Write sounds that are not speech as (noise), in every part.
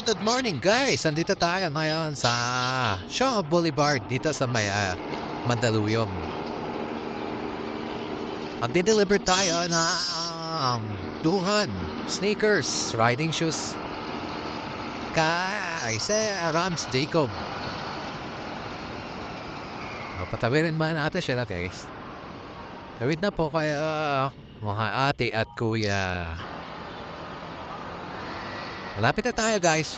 Hello, good morning guys! Andito tayo ngayon sa Shaw Boulevard dito sa may ah, Mandaluyong. Magdi-deliver tayo ng duhan, sneakers, riding shoes. Kay Sir Rams Jacob. Patawirin ba natin siya na guys? Tawid na po kayo mga ate at kuya. Malapit na tayo guys.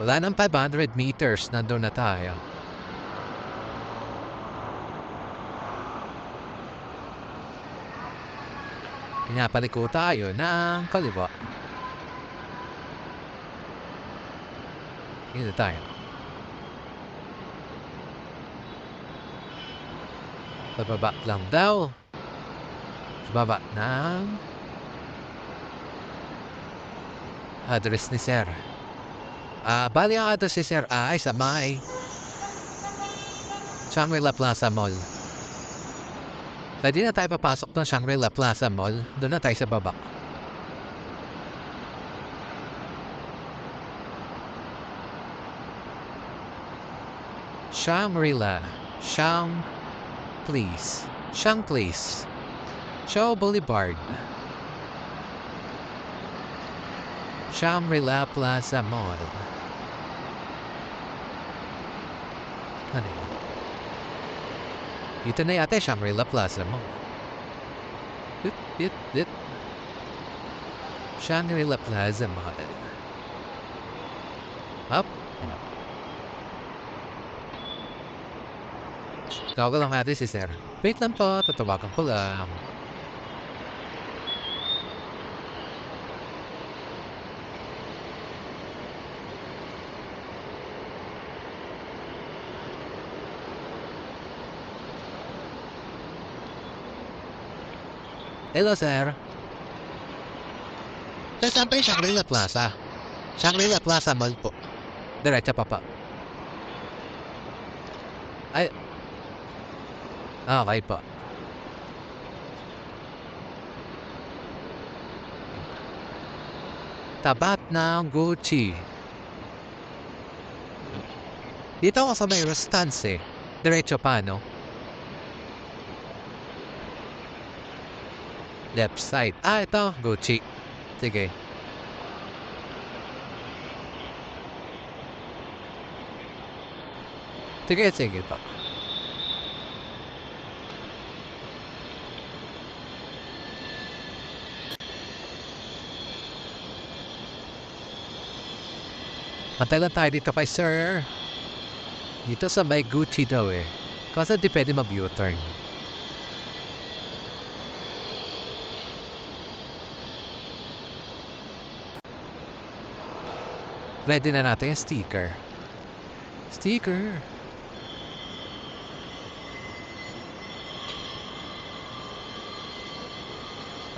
Wala nang 500 meters. Nandun na tayo. Pinapaliko tayo ng kaliwa. Dito tayo. Pababa lang daw. Baba ng address ni Sir. Ah, bali ang address ni Sir ay sa may Shangri-La Plaza Mall. Pwede na tayo papasok ng Shangri-La Plaza Mall. Doon na tayo sa baba. Shangri-La. Shang, please. Shang, please. Shaw Boulevard. Shangri-La Plaza Mall. Ano yun? Dito na yata Shangri-La Plaza Mall. Dit, dit, dit. Shangri-La Plaza Mall. Up. and up. Tawag lang natin si Sir. Wait lang po, tatawagan ko lang. Hello, sir. Sir, saan pa yung Shangri-La Plaza? Shangri-La Plaza Mall po. Diretso pa pa. Ay. Okay po. Tabat ng Gucci. Dito ako sa may Rustance eh. Diretso pa, no? Left side. Ah, ito. Gucci. Sige. Sige, sige po. Antay lang tayo dito kay sir. Dito sa may Gucci daw eh. Kasi di pwede mag-U-turn. Ready na natin yung sticker. Sticker.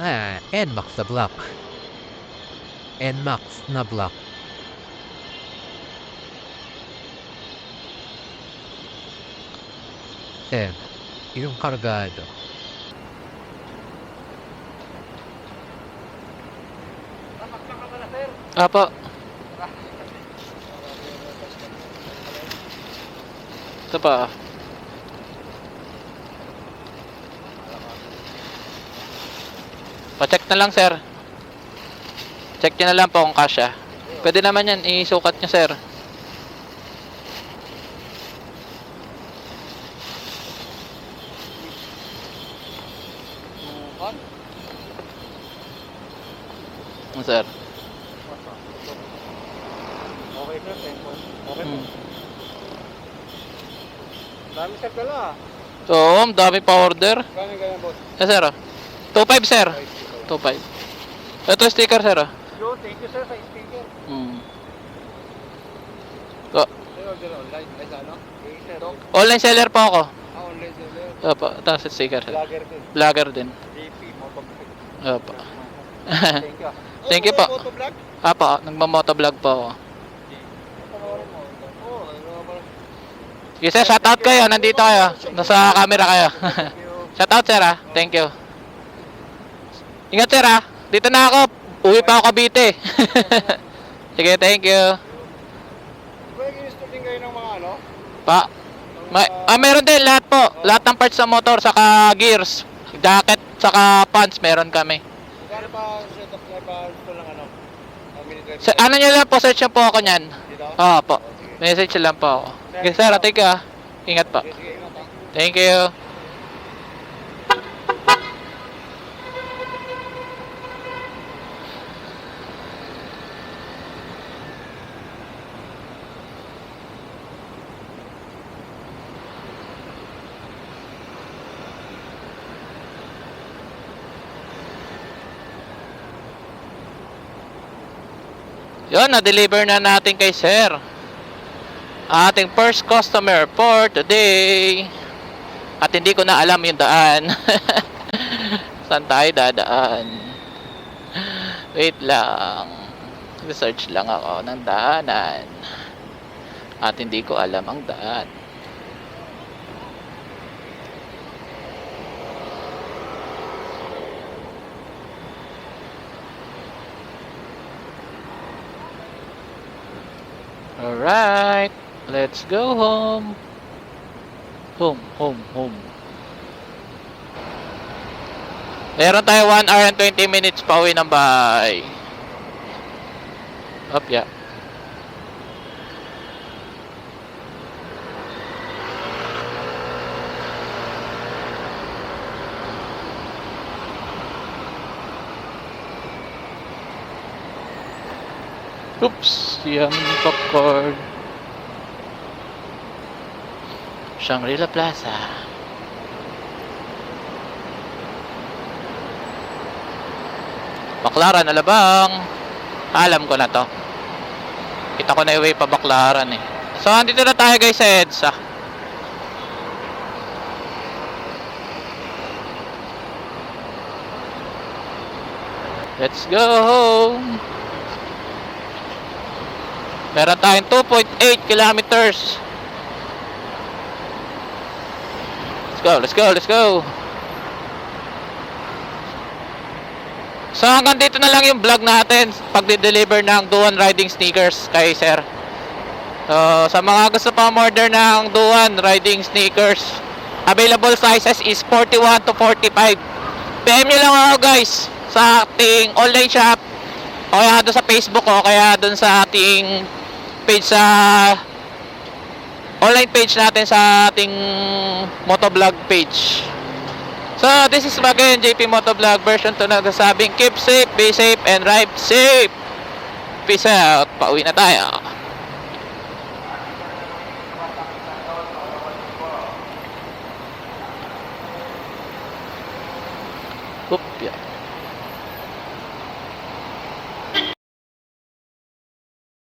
Ah, NMAX na block. NMAX na block. N. Yung kargado. Apo. Ito pa. Pa-check na lang, sir. Check nyo na lang po kung kasya. Pwede naman yan, isukat nyo, sir. Sir? Okay sir. Okay po. Hmm. Dami sir pala ah. So, ang dami pa order. Gano'n ganyan boss? Eh, sir, oh. 2.5, sir. Right, okay. 2.5. Ito sticker, sir, oh. Yo, thank you sir sa speaker. Hmm. Sir, order online. Ay, ano? Sir. Online seller po ako. Ah, online seller. Opo, tapos sticker, sir. Vlogger din. Vlogger din. JP, motovlog. Opo. Thank you. ah. (laughs) Thank you po. Motovlog? Apo, nagmamotovlog po ako. Panoorin mo. Oo, ano ba? Sige, sir, shoutout kayo. Nandito kayo. Nasa camera kayo. Thank (laughs) you. shoutout, sir, ah. Thank you. Ingat, sir, ah. Dito na ako. Uwi pa ako Cavite. (laughs) Sige, thank you. Din kayo ng mga ano? Pa. May, ah, meron din lahat po. Lahat ng parts sa motor, saka gears, jacket, saka pants, meron kami. Magkano pa setup na pa-install ng ano? Sa, ano nyo lang po, search nyo po ako nyan. Dito? Oo po. Oh. Message lang po ako. Sige, sir, you ah. Ingat. Sige, sige, ingat ha. Thank you. Yun, na-deliver na natin kay sir. Ating first customer for today. At hindi ko na alam yung daan. (laughs) Saan tayo dadaan? Wait lang. Research lang ako ng daanan. At hindi ko alam ang daan. Alright. Let's go home. Home, home, home. Meron tayo 1 hour and 20 minutes pa uwi ng bahay. Up, yeah. Oops, yummy popcorn. Shangri-La Plaza. Baklaran, alabang. Alam ko na to. Kita ko na yung way pa Baklaran eh. So, andito na tayo guys sa EDSA. Let's go home. Meron tayong 2.8 kilometers. Let's go, let's go, let's go. So hanggang dito na lang yung vlog natin pagde-deliver ng Duan Riding Sneakers kay Sir. So sa mga gusto pa order ng Duan Riding Sneakers, available sizes is 41 to 45. PM nyo lang ako guys sa ating online shop o kaya doon sa Facebook o kaya doon sa ating page sa online page natin sa ating motovlog page. So, this is again JP Motovlog version 2 nagsasabing keep safe, be safe, and ride safe. Peace out. Pauwi na tayo.